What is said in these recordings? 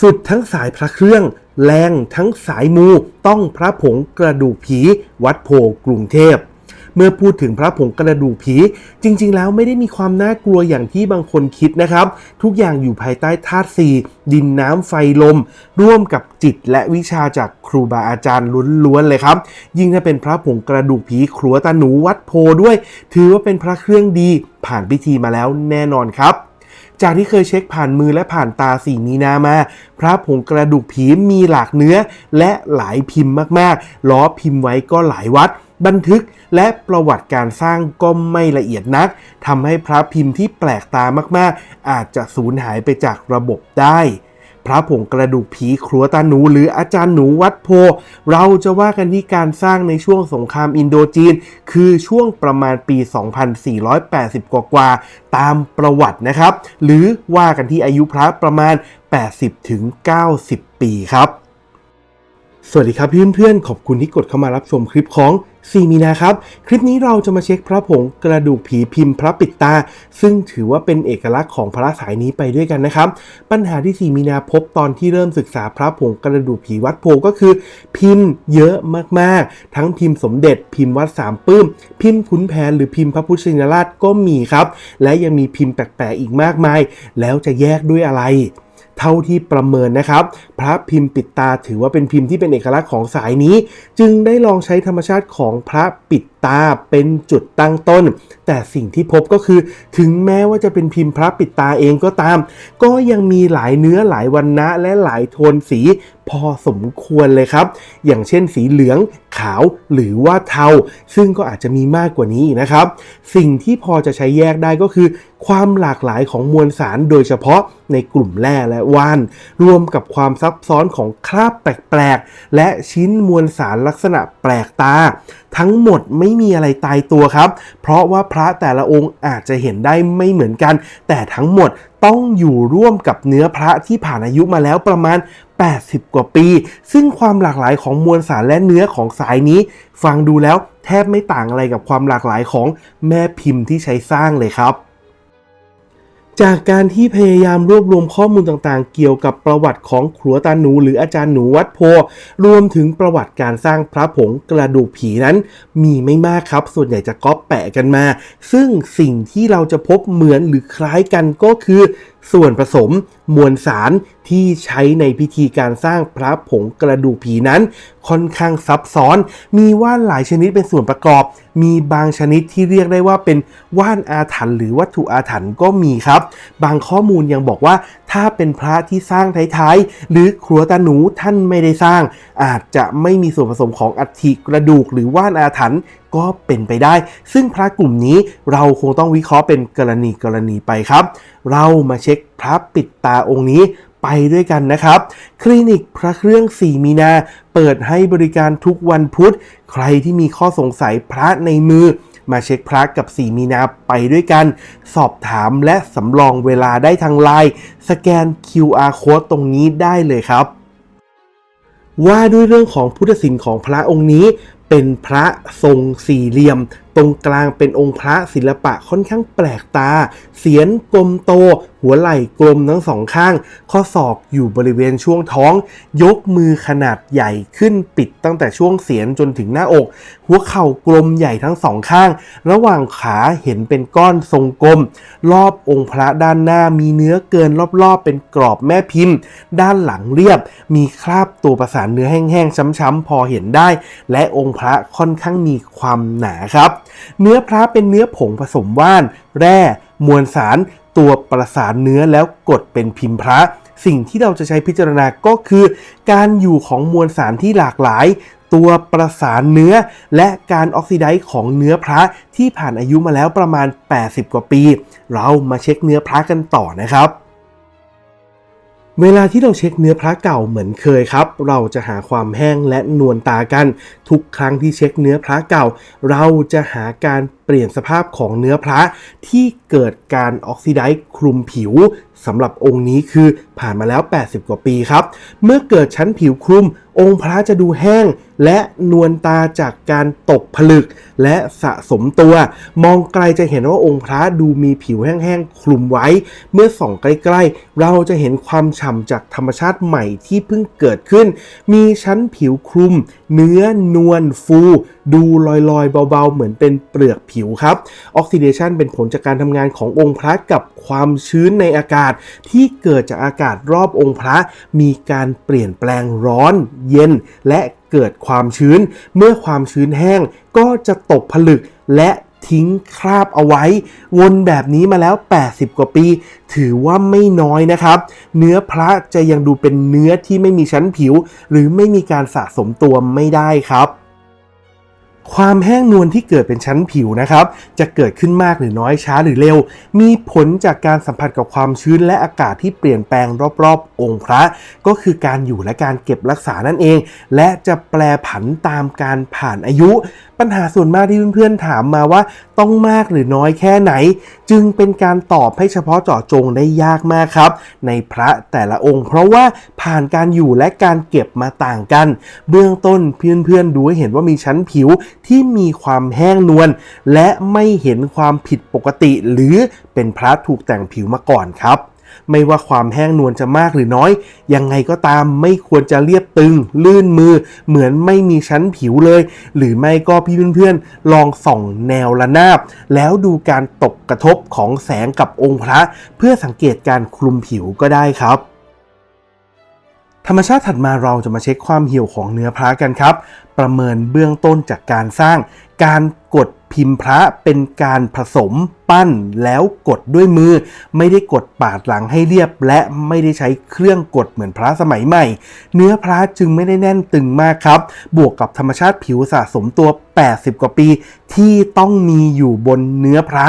สุดทั้งสายพระเครื่อง แรงทั้งสายมูต้องพระผงกระดูกผี วัดโพกรุงเทพ เมื่อพูดถึงพระผงกระดูกผี จริง ๆ แล้วไม่ได้มีความน่ากลัวอย่างที่บางคนคิดนะครับ ทุกอย่างอยู่ภายใต้ธาตุสี่ดินน้ำไฟลม ร่วมกับจิตและวิชาจากครูบาอาจารย์ล้วนๆเลยครับ ยิ่งถ้าเป็นพระผงกระดูกผีครัวตาหนูวัดโพด้วย ถือว่าเป็นพระเครื่องดีผ่านพิธีมาแล้วแน่นอนครับ จากที่เคยเช็คผ่านมือและผ่านตาสีมีนามา พระผงกระดูกผีมีหลากเนื้อ และหลายพิมพ์มากๆ ล้อพิมพ์ไว้ก็หลายวัด บันทึกและประวัติการสร้างก็ไม่ละเอียดนักทำให้พระพิมพ์ที่แปลกตามากๆ อาจจะสูญหายไปจากระบบได้ พระผงกระดูกผีครัวตาหนูหรืออาจารย์หนูวัดโพ เราจะว่ากันที่การสร้างในช่วงสงครามอินโดจีน คือช่วงประมาณปี 2480 กว่ากว่าๆตามประวัตินะครับ หรือว่ากันที่อายุพระประมาณ 80-90 ปีครับ สวัสดีครับเพื่อนๆขอบคุณที่กดเข้ามารับชมคลิปของซีมีนาครับ คลิปนี้เราจะมาเช็คพระผงกระดูกผีพิมพ์พระปิดตา ซึ่งถือว่าเป็นเอกลักษณ์ของพระสายนี้ไปด้วยกันนะครับ ปัญหาที่ซีมีนาพบตอนที่เริ่มศึกษาพระผงกระดูกผีวัดโพก็คือ พิมพ์เยอะมากๆ ทั้งพิมพ์สมเด็จพิมพ์วัดสามปื้ม พิมพ์ขุนแผนหรือพิมพ์พระพุทธชินราชก็มีครับ และยังมีพิมพ์แปลกๆอีกมากมาย แล้วจะแยกด้วยอะไร เท่าที่ประเมินนะครับ พระพิมพ์ปิดตาถือว่าเป็นพิมพ์ที่เป็นเอกลักษณ์ของสายนี้ จึงได้ลองใช้ธรรมชาติของพระปิดตาเป็นจุดตั้งต้น แต่สิ่งที่พบก็คือ ถึงแม้ว่าจะเป็นพิมพ์พระปิดตาเองก็ตาม ก็ยังมีหลายเนื้อหลายวันนะและหลายโทนสี พอสมควรเลยครับ อย่างเช่นสีเหลืองขาวหรือว่าเทา ซึ่งก็อาจจะมีมากกว่านี้นะครับ สิ่งที่พอจะใช้แยกได้ก็คือ ความหลากหลายของมวลสารโดยเฉพาะในกลุ่มแร่และว่าน รวมกับความซับซ้อนของคราบแปลกๆ และชิ้นมวลสารลักษณะแปลกตา ทั้งหมดไม่มีอะไรตายตัวครับ เพราะว่าพระแต่ละองค์อาจจะเห็นได้ไม่เหมือนกัน แต่ทั้งหมด ต้องอยู่ร่วมกับเนื้อพระที่ผ่านอายุมาแล้วประมาณ 80 กว่าปี ซึ่งความหลากหลายของมวลสารและเนื้อของสายนี้ ฟังดูแล้วแทบไม่ต่างอะไรกับความหลากหลายของแม่พิมพ์ที่ใช้สร้างเลยครับ จากการที่พยายามรวบรวมข้อมูลต่างๆ เกี่ยวกับประวัติของครัวตาหนู หรืออาจารย์หนูวัดโพ รวมถึงประวัติการสร้างพระผงกระดูกผีนั้น มีไม่มากครับ ส่วนใหญ่จะก๊อปแปะกันมา ซึ่งสิ่งที่เราจะพบเหมือนหรือคล้ายกันก็คือ ส่วนผสมมวลสารที่ใช้ในพิธีการสร้างพระผงกระดูกผีนั้น ค่อนข้างซับซ้อน มีว่านหลายชนิดเป็นส่วนประกอบ มีบางชนิดที่เรียกได้ว่าเป็นว่านอาถรรพ์หรือวัตถุอาถรรพ์ก็มีครับ บางข้อมูลยังบอกว่าถ้าเป็นพระที่สร้างท้ายๆ หรือครัวตาหนูท่านไม่ได้สร้าง อาจจะไม่มีส่วนผสมของอัฐิกระดูกหรือว่านอาถรรพ์ ก็เป็นไปได้ ซึ่งพระกลุ่มนี้เราคงต้องวิเคราะห์เป็นกรณีกรณีไปครับ เรามาเช็คพระปิดตาองค์นี้ไปด้วยกันนะครับ คลินิกพระเครื่อง 4 มีนา เปิดให้บริการทุกวันพุธ ใครที่มีข้อสงสัยพระในมือ มาเช็คพระกับ 4 มีนาไปด้วยกัน สอบถามและสำรองเวลาได้ทางไลน์สแกน QR code ตรงนี้ได้เลยครับว่าด้วยเรื่องของพุทธศิลป์ของพระองค์นี้ เป็นพระทรงสี่เหลี่ยม ตรงกลางเป็นองค์พระศิลปะค่อนข้างแปลกตา เสียนกลมโต หัวไหล่กลมทั้งสองข้าง ข้อศอกอยู่บริเวณช่วงท้อง ยกมือขนาดใหญ่ขึ้นปิดตั้งแต่ช่วงเสียนจนถึงหน้าอก หัวเข่ากลมใหญ่ทั้งสองข้าง ระหว่างขาเห็นเป็นก้อนทรงกลม รอบองค์พระด้านหน้ามีเนื้อเกินรอบๆ เป็นกรอบแม่พิมพ์ ด้านหลังเรียบ มีคราบตัวประสานเนื้อแห้งๆช้ำๆพอเห็นได้ และองค์พระค่อนข้างมีความหนาครับ เนื้อพระเป็นเนื้อผงผสมว่าน แร่มวลสาร ตัวประสานเนื้อแล้วกดเป็นพิมพ์พระสิ่งที่เราจะใช้พิจารณาก็คือ การอยู่ของมวลสารที่หลากหลาย ตัวประสานเนื้อ และการออกซิไดซ์ของเนื้อพระที่ผ่านอายุมาแล้วประมาณ 80 กว่าปี เรามาเช็คเนื้อพระกันต่อนะครับ เวลาที่เราเช็คเนื้อพระเก่าเหมือนเคยครับ เราจะหาความแห้งและนวลตากัน ทุกครั้งที่เช็คเนื้อพระเก่า เราจะหาการเปลี่ยนสภาพของเนื้อพระที่เกิดการออกซิไดซ์คลุมผิวสำหรับองค์นี้คือผ่านมาแล้ว 80 กว่าปีครับ เมื่อเกิดชั้นผิวคลุม องค์พระจะดูแห้ง และนวลตาจากการตกผลึก และสะสมตัว มองไกลจะเห็นว่าองค์พระดูมีผิวแห้งๆคลุมไว้ เมื่อส่องใกล้ๆ เราจะเห็นความฉ่ำจากธรรมชาติใหม่ที่เพิ่งเกิดขึ้น มีชั้นผิวคลุม เนื้อนวลฟู ดูลอยๆ เบาๆ เหมือนเป็นเปลือกผิวครับออกซิเดชันเป็นผลจากการทำงานขององค์พระกับความชื้นในอากาศาศที่เกิดจากอากาศรอบองค์พระ มีการเปลี่ยนแปลงร้อนเย็น และเกิดความชื้น เมื่อความชื้นแห้งก็จะตกผลึกและทิ้งคราบเอาไว้ วนแบบนี้มาแล้ว 80 กว่าปี ถือว่าไม่น้อยนะครับ เนื้อพระจะยังดูเป็นเนื้อที่ไม่มีชั้นผิว หรือไม่มีการสะสมตัวไม่ได้ครับ ความแห้งนวลที่เกิดเป็นชั้นผิวนะครับ จะเกิดขึ้นมากหรือน้อยช้าหรือเร็ว มีผลจากการสัมผัสกับความชื้นและอากาศที่เปลี่ยนแปลงรอบๆ องค์พระ ก็คือการอยู่และการเก็บรักษานั่นเอง และจะแปรผันตามการผ่านอายุปัญหาส่วนมากที่เพื่อนๆถามมาว่าต้องมากหรือน้อยแค่ไหน จึงเป็นการตอบให้เฉพาะเจาะจงได้ยากมากครับ ในพระแต่ละองค์ เพราะว่าผ่านการอยู่และการเก็บมาต่างกัน เบื้องต้นเพื่อนๆดูให้เห็นว่ามีชั้นผิวที่มีความแห้งนวลและไม่เห็นความผิดปกติ หรือเป็นพระถูกแต่งผิวมาก่อนครับ ไม่ว่าความแห้งนวลจะมากหรือน้อย ยังไงก็ตามไม่ควรจะเรียบตึง ลื่นมือ เหมือนไม่มีชั้นผิวเลย หรือไม่ก็พี่เพื่อนๆ ลองส่องแนวระนาบ แล้วดูการตกกระทบของแสงกับองค์พระ เพื่อสังเกตการคลุมผิวก็ได้ครับธรรมชาติถัดมาเราจะมาเช็คความเหี่ยวของเนื้อพระกันครับ ประเมินเบื้องต้นจากการสร้าง การกด พิมพ์พระเป็นการผสมปั้นแล้วกดด้วยมือ ไม่ได้กดปาดหลังให้เรียบ และไม่ได้ใช้เครื่องกดเหมือนพระสมัยใหม่ เนื้อพระจึงไม่ได้แน่นตึงมากครับ บวกกับธรรมชาติผิวสะสมตัว 80 กว่าปี ที่ต้องมีอยู่บนเนื้อพระ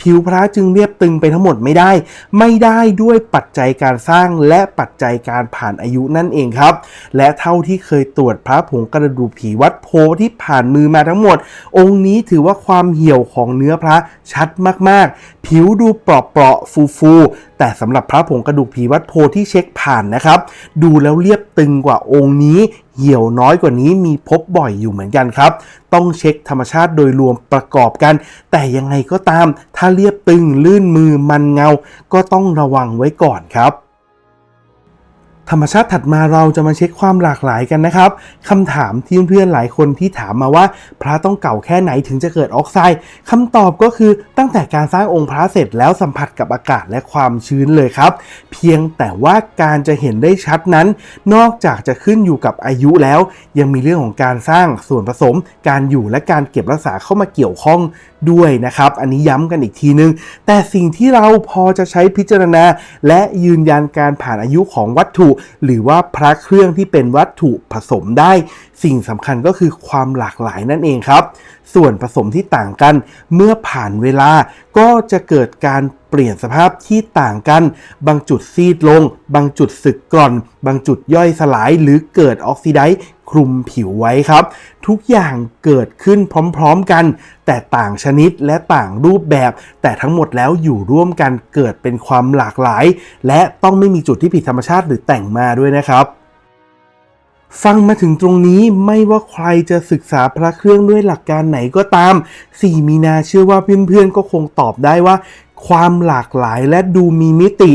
ผิวพระจึงเรียบตึงไปทั้งหมดไม่ได้ ไม่ได้ด้วยปัจจัยการสร้างและปัจจัยการผ่านอายุนั่นเองครับ และเท่าที่เคยตรวจพระผงกระดูกผีวัดโพที่ผ่านมือมาทั้งหมด องค์นี้ถือว่าความเหี่ยวของเนื้อพระชัดมากๆ ผิวดูเปราะๆฟูๆ แต่สำหรับพระผงกระดูกผีวัดโพที่เช็คผ่านนะครับ ดูแล้วเรียบตึงกว่าองค์นี้ เหี่ยวน้อยกว่านี้มีพบบ่อยอยู่เหมือนกันครับ ต้องเช็คธรรมชาติโดยรวมประกอบกัน แต่ยังไงก็ตาม ถ้าเรียบตึงลื่นมือมันเงา ก็ต้องระวังไว้ก่อนครับ ธรรมชาติถัดมาเราจะมาเช็คความหลากหลายกันนะครับคำถามที่เพื่อนๆหลายคนที่ถามมาว่า พระต้องเก่าแค่ไหนถึงจะเกิดออกไซด์คำตอบก็คือตั้งแต่การสร้างองค์พระเสร็จแล้วสัมผัสกับอากาศและความชื้นเลยครับ เพียงแต่ว่าการจะเห็นได้ชัดนั้น นอกจากจะขึ้นอยู่กับอายุแล้ว ยังมีเรื่องของการสร้างส่วนผสม การอยู่และการเก็บรักษาเข้ามาเกี่ยวข้องด้วยนะครับ อันนี้ย้ำกันอีกทีนึง แต่สิ่งที่เราพอจะใช้พิจารณา และยืนยันการผ่านอายุของวัตถุหรือว่าพระเครื่องที่เป็นวัตถุผสมได้ สิ่งสำคัญก็คือความหลากหลายนั่นเองครับ ส่วนผสมที่ต่างกันเมื่อผ่านเวลาก็จะเกิดการเปลี่ยนสภาพที่ต่างกัน บางจุดซีดลง บางจุดสึกกร่อน บางจุดย่อยสลายหรือเกิดออกซิไดซ์ คลุมผิวไว้ครับ ทุกอย่างเกิดขึ้นพร้อมๆกัน แต่ต่างชนิดและต่างรูปแบบ แต่ทั้งหมดแล้วอยู่ร่วมกันเกิดเป็นความหลากหลาย และต้องไม่มีจุดที่ผิดธรรมชาติหรือแต่งมาด้วยนะครับฟังมาถึงตรงนี้ไม่ว่าใครจะศึกษาพระเครื่องด้วยหลักการไหนก็ตาม 4 มีนาเชื่อว่าเพื่อนๆก็คงตอบได้ว่า ความหลากหลายและดูมีมิติ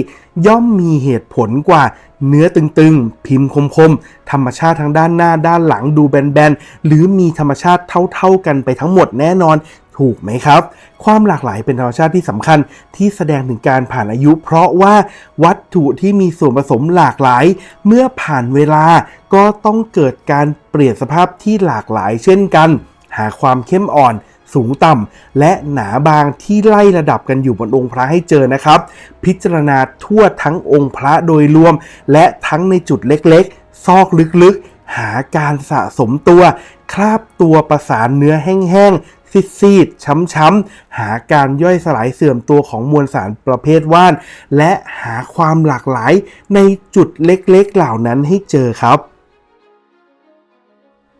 ย่อมมีเหตุผลกว่าเนื้อตึงๆ พิมพ์คมๆ ธรรมชาติทางด้านหน้าด้านหลังดูแบนๆ หรือมีธรรมชาติเท่าๆกันไปทั้งหมดแน่นอนถูกไหมครับ ความหลากหลายเป็นธรรมชาติที่สำคัญที่แสดงถึงการผ่านอายุ เพราะว่าวัตถุที่มีส่วนผสมหลากหลาย เมื่อผ่านเวลาก็ต้องเกิดการเปลี่ยนสภาพที่หลากหลายเช่นกัน หาความเข้มอ่อน สูงต่ำและหนาบางที่ไล่ระดับกันอยู่บนองค์พระให้เจอนะครับ พิจารณาทั่วทั้งองค์พระโดยรวม และทั้งในจุดเล็กๆ ซอกลึกๆ หาการสะสมตัว คราบตัวประสานเนื้อแห้งๆซีดๆช้ำๆ หาการย่อยสลายเสื่อมตัวของมวลสารประเภทว่าน และหาความหลากหลายในจุดเล็กๆเหล่านั้นให้เจอครับ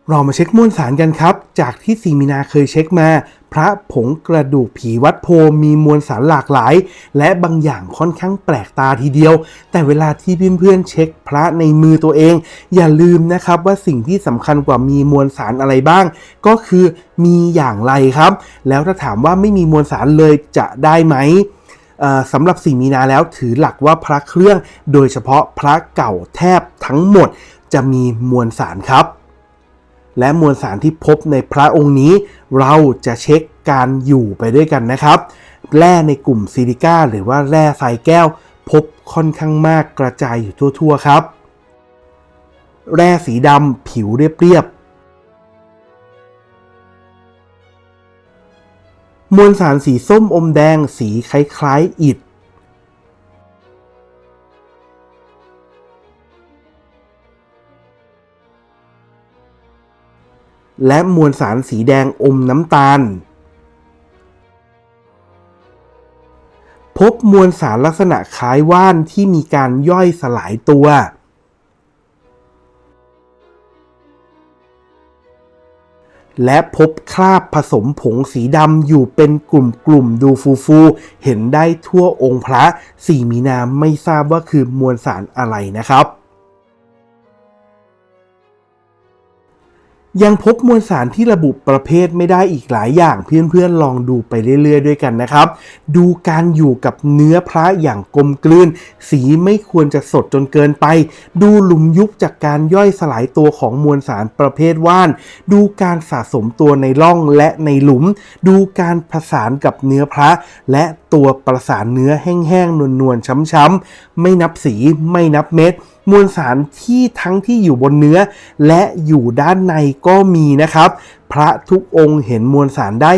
เรามาเช็คมวลสารกันครับ จากที่สีมีนาเคยเช็คมา พระผงกระดูกผีวัดโพมีมวลสารหลากหลาย และบางอย่างค่อนข้างแปลกตาทีเดียว แต่เวลาที่เพื่อนๆเช็คพระในมือตัวเอง อย่าลืมนะครับว่าสิ่งที่สำคัญกว่ามีมวลสารอะไรบ้าง ก็คือมีอย่างไรครับ แล้วถ้าถามว่าไม่มีมวลสารเลยจะได้ไหมสำหรับสี่มีนาแล้วถือหลักว่าพระเครื่อง โดยเฉพาะพระเก่าแทบทั้งหมด จะมีมวลสารครับ และมวลสารที่พบในพระองค์นี้ เราจะเช็คการอยู่ไปด้วยกันนะครับ แร่ในกลุ่มซิลิก้าหรือว่าแร่ทรายแก้ว พบค่อนข้างมากกระจายอยู่ทั่ว ๆ ครับ แร่สีดำผิวเรียบๆมวลสารสีส้มอมแดงสีคล้ายๆอิฐ และมวลสารสีแดงอมน้ำตาล พบมวลสารลักษณะคล้ายว่านที่มีการย่อยสลายตัว และพบคราบผสมผงสีดำอยู่เป็นกลุ่มๆดูฟูๆ เห็นได้ทั่วองค์พระสี่มีนาไม่ทราบว่าคือมวลสารอะไรนะครับ ยังพบมวลสารที่ระบุประเภทไม่ได้อีกหลายอย่าง เพื่อนๆลองดูไปเรื่อยๆ ด้วยกันนะครับ ดูการอยู่กับเนื้อพระอย่างกลมกลืน สีไม่ควรจะสดจนเกินไป ดูหลุมยุบจากการย่อยสลายตัวของมวลสารประเภทว่าน ดูการสะสมตัวในร่องและในหลุม ดูการผสานกับเนื้อพระ และ ตัวประสานเนื้อแห้งๆ นวลๆ ช้ำๆ ไม่นับสีไม่นับเม็ด มวลสารที่ทั้งที่อยู่บนเนื้อ และอยู่ด้านในก็มีนะครับ พระทุกองค์เห็นมวลสารได้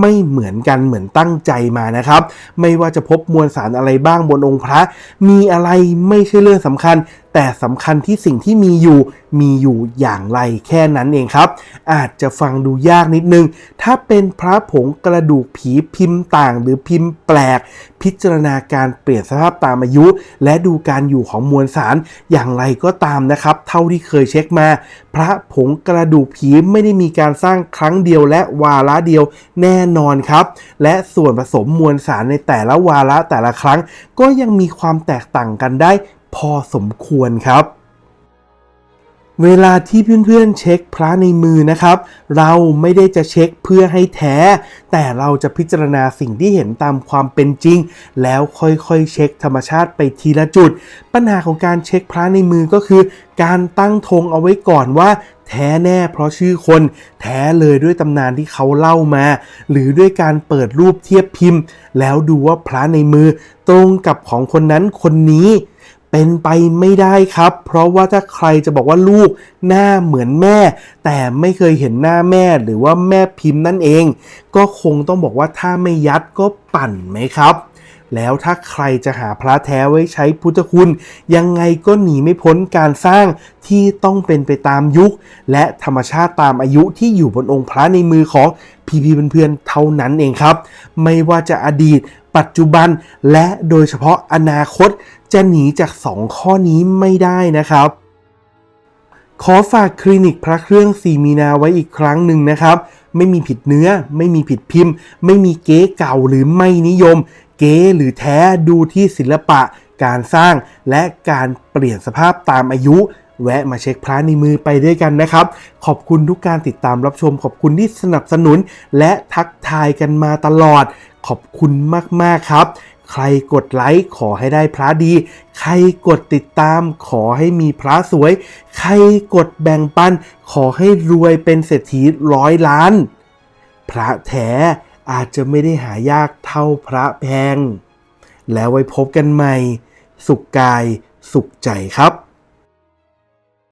ไม่เหมือนกันเหมือนตั้งใจมานะครับ ไม่ว่าจะพบมวลสารอะไรบ้างบนองค์พระ มีอะไรไม่ใช่เรื่องสำคัญ แต่สำคัญที่สิ่งที่มีอยู่มีอยู่อย่างไรแค่นั้นเองครับ อาจจะฟังดูยากนิดนึง ถ้าเป็นพระผงกระดูกผีพิมพ์ต่าง หรือพิมพ์แปลก พิจารณาการเปลี่ยนสภาพตามอายุ และดูการอยู่ของมวลสารอย่างไรก็ตามนะครับ เท่าที่เคยเช็คมา พระผงกระดูกผีไม่ได้มีการสร้างครั้งเดียวและวาระเดียวแน่นอนครับ และส่วนผสมมวลสารในแต่ละวาระแต่ละครั้ง ก็ยังมีความแตกต่างกันได้ พอสมควรครับ เวลาที่เพื่อนๆเช็คพระในมือนะครับ เราไม่ได้จะเช็คเพื่อให้แท้ แต่เราจะพิจารณาสิ่งที่เห็นตามความเป็นจริง แล้วค่อยๆเช็คธรรมชาติไปทีละจุด ปัญหาของการเช็คพระในมือก็คือ การตั้งธงเอาไว้ก่อนว่าแท้แน่เพราะชื่อคน แท้เลยด้วยตำนานที่เขาเล่ามา หรือด้วยการเปิดรูปเทียบพิมพ์ แล้วดูว่าพระในมือตรงกับของคนนั้นคนนี้ เป็นไปไม่ได้ครับ เพราะว่าถ้าใครจะบอกว่าลูกหน้าเหมือนแม่ แต่ไม่เคยเห็นหน้าแม่หรือว่าแม่พิมพ์นั่นเอง ก็คงต้องบอกว่าถ้าไม่ยัดก็ปั่นไหมครับ แล้วถ้าใครจะหาพระแท้ไว้ใช้พุทธคุณ ยังไงก็หนีไม่พ้นการสร้างที่ต้องเป็นไปตามยุค และธรรมชาติตามอายุที่อยู่บนองค์พระในมือของพี่พี่เพื่อนๆเท่านั้นเองครับ ไม่ว่าจะอดีต ปัจจุบันและโดยเฉพาะอนาคตจะหนีจากสองข้อนี้ไม่ได้นะครับ ขอฝากคลินิกพระเครื่องสีมีนาไว้อีกครั้งหนึ่งนะครับ ไม่มีผิดเนื้อ ไม่มีผิดพิมพ์ ไม่มีเก๊เก่าหรือไม่นิยม เก๊หรือแท้ดูที่ศิลปะ การสร้างและการเปลี่ยนสภาพตามอายุ แวะมาเช็คพระในมือไปด้วยกันนะครับ ขอบคุณทุกการติดตามรับชม ขอบคุณที่สนับสนุน และทักทายกันมาตลอด ขอบคุณมากๆครับ ใครกดไลค์ขอให้ได้พระดี ใครกดติดตามขอให้มีพระสวย ใครกดแบ่งปัน ขอให้รวยเป็นเศรษฐีร้อยล้าน พระแท้อาจจะไม่ได้หายากเท่าพระแพง แล้วไว้พบกันใหม่ สุขกายสุขใจครับ